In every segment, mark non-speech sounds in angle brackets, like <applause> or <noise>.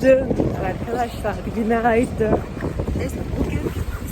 Günaydın arkadaşlar, günaydın. Neyse bugün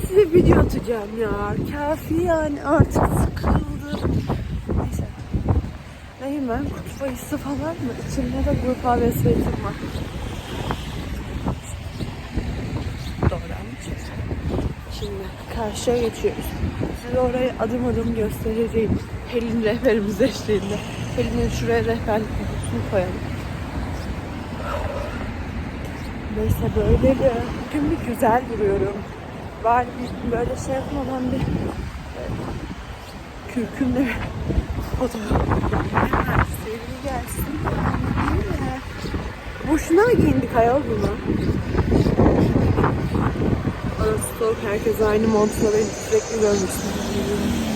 size video atacağım ya. Kafi yani artık sıkıldım. Neyse. Neyim ben? Kutup ayısı falan mı? İçimde de grup A ve zeytin var. Doğran. Şimdi karşıya geçiyoruz. Size orayı adım adım göstereceğim. Pelin rehberimiz eşliğinde. Pelin'in şuraya rehberlik kutusunu koyalım. Neyse böyle de bir güzel duruyorum. Var bir böyle şey yapmadan bir e, kürkümle fotoğraf seri gelsin. Boşuna giyindik ayol bunu? Soğuk herkes aynı montla beni sürekli görmüşsün.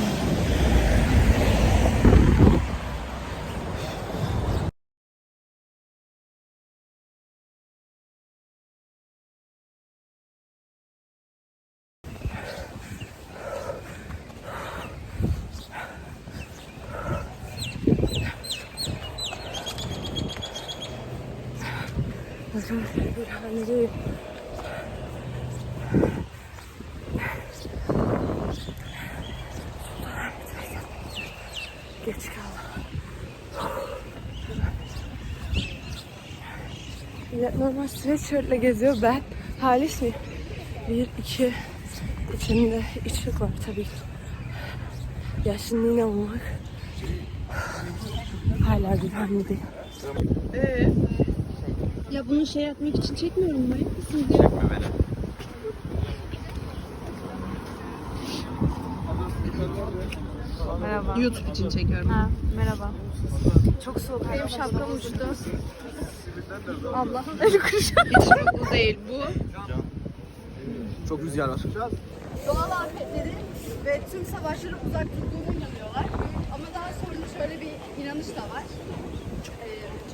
Bir halindeyim. Geç kaldım. Millet normal sweatshirtle geziyor. Ben halis mi? Bir, iki, içinde içlik var tabii. Yaşlılığına olmak hala güvenli değil. Ya bunu şey yapmak için çekmiyorum manyak mısınız ya? Merhaba. YouTube için çekiyorum. Ha, merhaba. Çok soğuk. Benim şapkam uçtu. Allah. Hiç bu değil bu. Çok rüzgar var. doğal afetleri ve tüm savaşları uzak tuttuğuna inanıyorlar. Ama daha sonra şöyle bir inanış da var.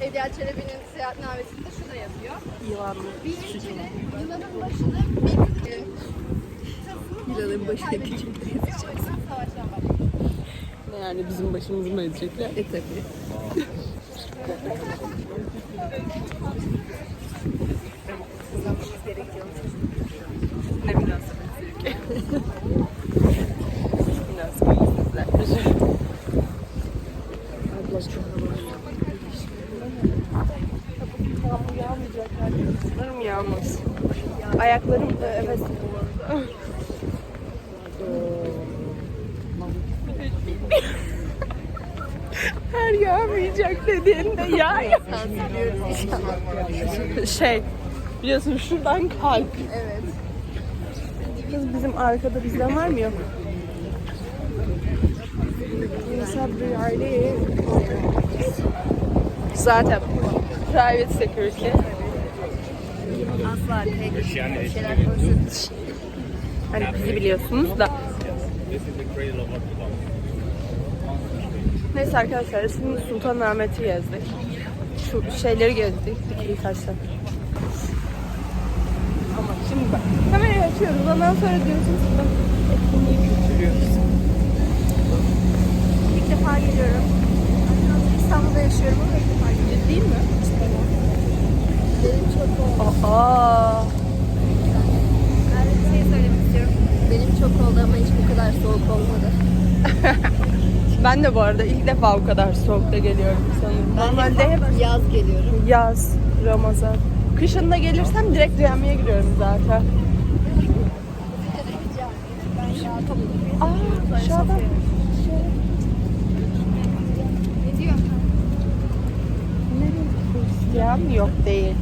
Şehdiyar Çelebi'nin seyahatnamesinde şu da yazıyor. Yılan. Bir ilçede yılanın başını bir Yılanın başına küçük yüzden savaşlar başlıyor. Yani bizim başımızı mı edecekler? E tabii. ne münasebet ki. Münasebetsizler. Abla çok Yağmur yağmayacak. Umarım yağmaz. Ayaklarım da evet. Her yağmayacak dediğinde yağ ya. şey biliyorsun şuradan kalk. Evet. Kız bizim arkada bizden var mı yok? Bir aile Zaten private security. Asla tek şeyler. Hani bizi biliyorsunuz da. Neyse arkadaşlar şimdi Sultanahmet'i gezdik. Şu şeyleri gezdik. Dikili taşlar. Ama şimdi bak. Kamerayı açıyoruz. Ondan sonra diyorsunuz ki etkinliği götürüyoruz. İlk defa geliyorum. İstanbul'da yaşıyorum ama ilk defa geliyorum. Ciddi mi? Benim çok oldu. Aa. Ben bir şey söylemek istiyorum. Benim çok oldu ama hiç bu kadar soğuk olmadı. <laughs> Ben de bu arada ilk defa bu kadar soğukta geliyorum sanırım. Normalde hep yaz geliyorum. yaz, Ramazan. Kışın da gelirsem direkt camiye giriyorum zaten. Aa, diyor? Hristiyan? Yok değil.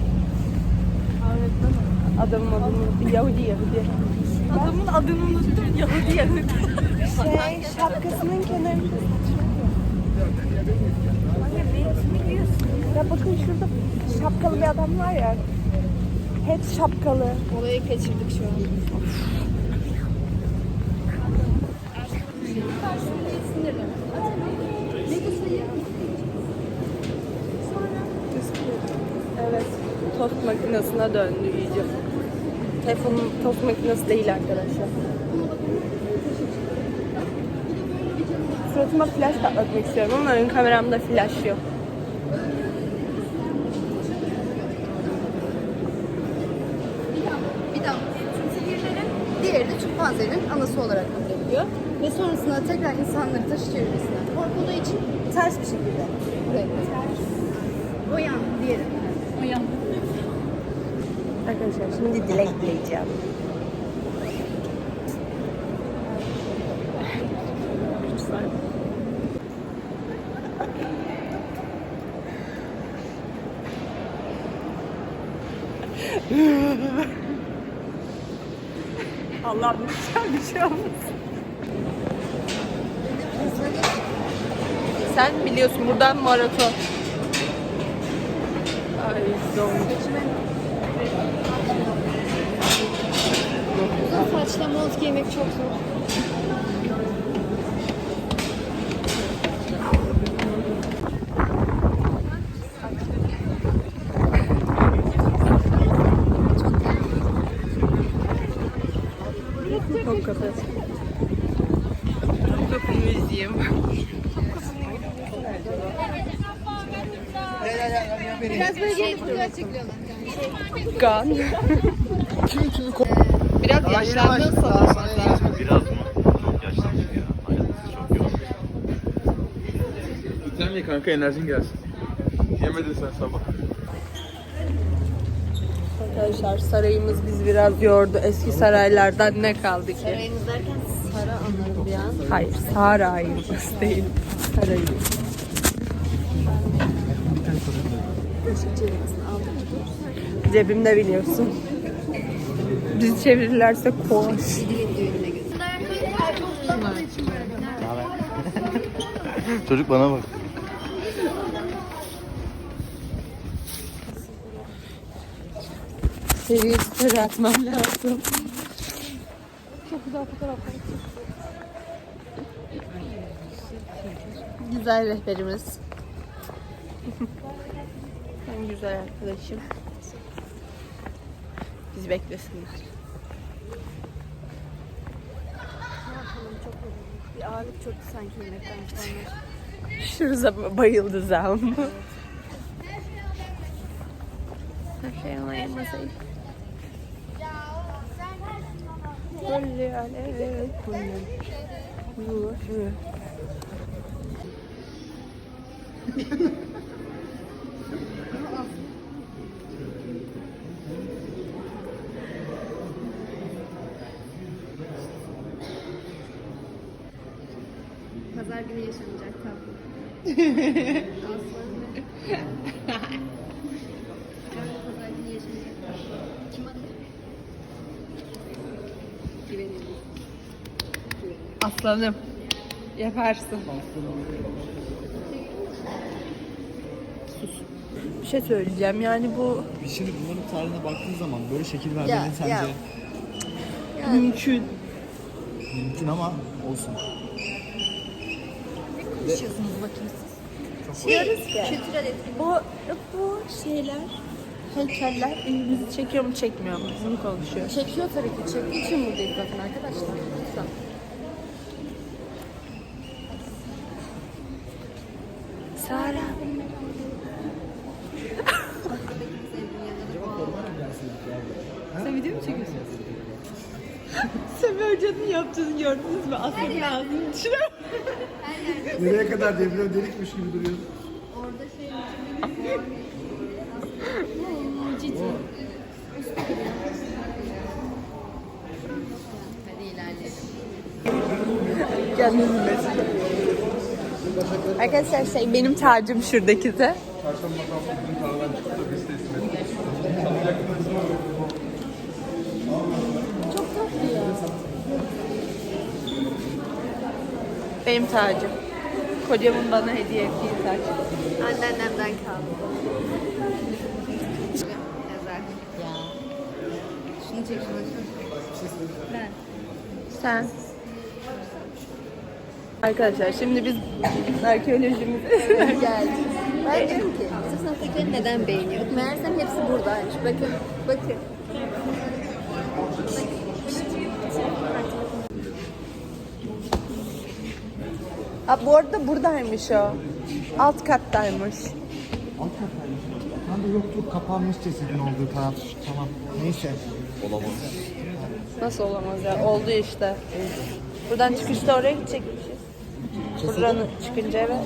Adamın adını Yahudi Yahudi. Adamın adını unuttum. Yahudi Yahudi. <laughs> Şey şapkasının kenarında. Ya bakın şurada şapkalı bir adam var ya. Hep şapkalı. Olayı kaçırdık şu an. Evet. Tost makinesine döndü iyice. Telefonum tost makinesi değil arkadaşlar. Suratıma flash patlatmak istiyorum ama ön kameramda flash yok. Bir daha. Zehirlerin diğeri de tüpazelerin anası olarak kabul ediliyor. Ve sonrasında tekrar insanları taşı çevirmesinden korkulduğu için ters bir şekilde buraya O yan diyelim. O. Arkadaşlar şimdi dilek dileyeceğim. Allah'ım lütfen bir şey olmasın. Sen biliyorsun buradan maraton. Ay donmuş. Saçla mont giymek çok zor. Topkapı. Topkapı Müziğim. Biraz böyle gelip buraya Gan. Biraz yaşlandın sanırım. Biraz mı? Çok yaşlandık ya. Hayatımız çok yoğun. Sen ye kanka enerjin gelsin. Yemedin sen sabah. Arkadaşlar sarayımız biz biraz yordu. Eski saraylardan ne kaldı ki? Sarayınız derken Sara anladım bir an. Hayır, sarayımız değil. Sarayımız. Cebimde biliyorsun. Bizi çevirirlerse koş. <laughs> Çocuk bana bak. Seviye story atmam lazım. Güzel rehberimiz. <laughs> En güzel arkadaşım. Bizi beklesinler. Bir ağırlık çöktü sanki yemekten sonra. Şurada bayıldı zam. Her şey ona. Kulli aleyhi kulli. Günü yaşanacak tatlı. Pazar günü yaşanacak tatlı. Kim adı? Güveniyorum. Aslanım. Yaparsın. Bir şey söyleyeceğim yani bu Şimdi bunların tarihine baktığın zaman böyle şekil Ya, vermenin sence ya. mümkün. mümkün ama olsun. Konuşuyorsunuz bakayım siz. Ki Kültürel etkinlik. bu, bu şeyler, heykeller ilgimizi çekiyor mu çekmiyor mu? Bunu konuşuyor. Çekiyor tabii ki. Çektiği için buradayız zaten arkadaşlar. Lütfen. Sara. Sen video mu çekiyorsun? Semih Hoca'nın yaptığını gördünüz mü? Aslında ağzını içine. Nereye kadar devriyor delikmiş gibi duruyor. Orada şey Ciddi. Hadi ilerleyelim. Arkadaşlar şey benim tacım şuradaki de. Benim tacım. Kocamın bana hediye ettiği taç. Anneannemden kaldı. Yazar. Ya. Şunu çek şunu çek. Ben. Sen. Arkadaşlar şimdi biz arkeolojimizi <laughs> Geldi. Ben diyorum ki sırf sınıftakileri neden beğeniyorduk? Meğersem hepsi buradaymış. Bakın, bakın. Aa, bu arada buradaymış o. Alt kattaymış. Alt kattaymış. Ha Kanka yoktu kapanmış cesedin olduğu taraf. Tamam. Neyse. Nasıl olamaz ya? Oldu işte. Buradan çıkışta oraya gidecekmişiz. Buradan çıkınca eve.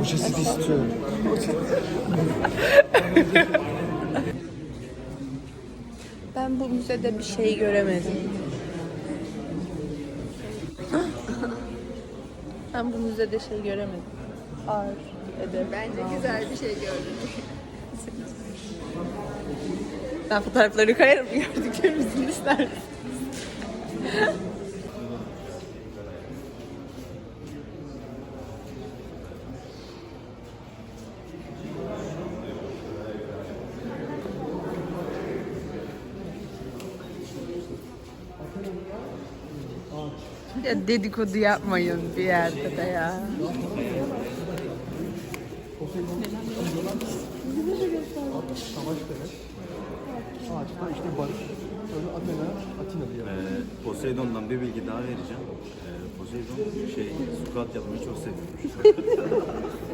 O cesedi istiyorum. Ben bu müzede bir şey göremedim. Ben bu müzede şey göremedim. Art, edeb. Bence güzel bir şey gördüm. Ben fotoğrafları koyarım gördüklerimizin ister. Ya dedikodu yapmayın bir yerde de ya. Ağaçta işte barış. Sonra Athena, Atina diyor. Ee, Poseidon'dan bir bilgi daha vereceğim. Ee, Poseidon şey squat yapmayı çok seviyormuş.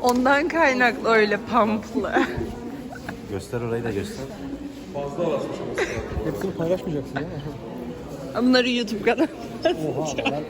<laughs> Ondan kaynaklı öyle pamplı. göster orayı da göster. Hepsini paylaşmayacaksın ya. Bunları YouTube kanalı. Oha ben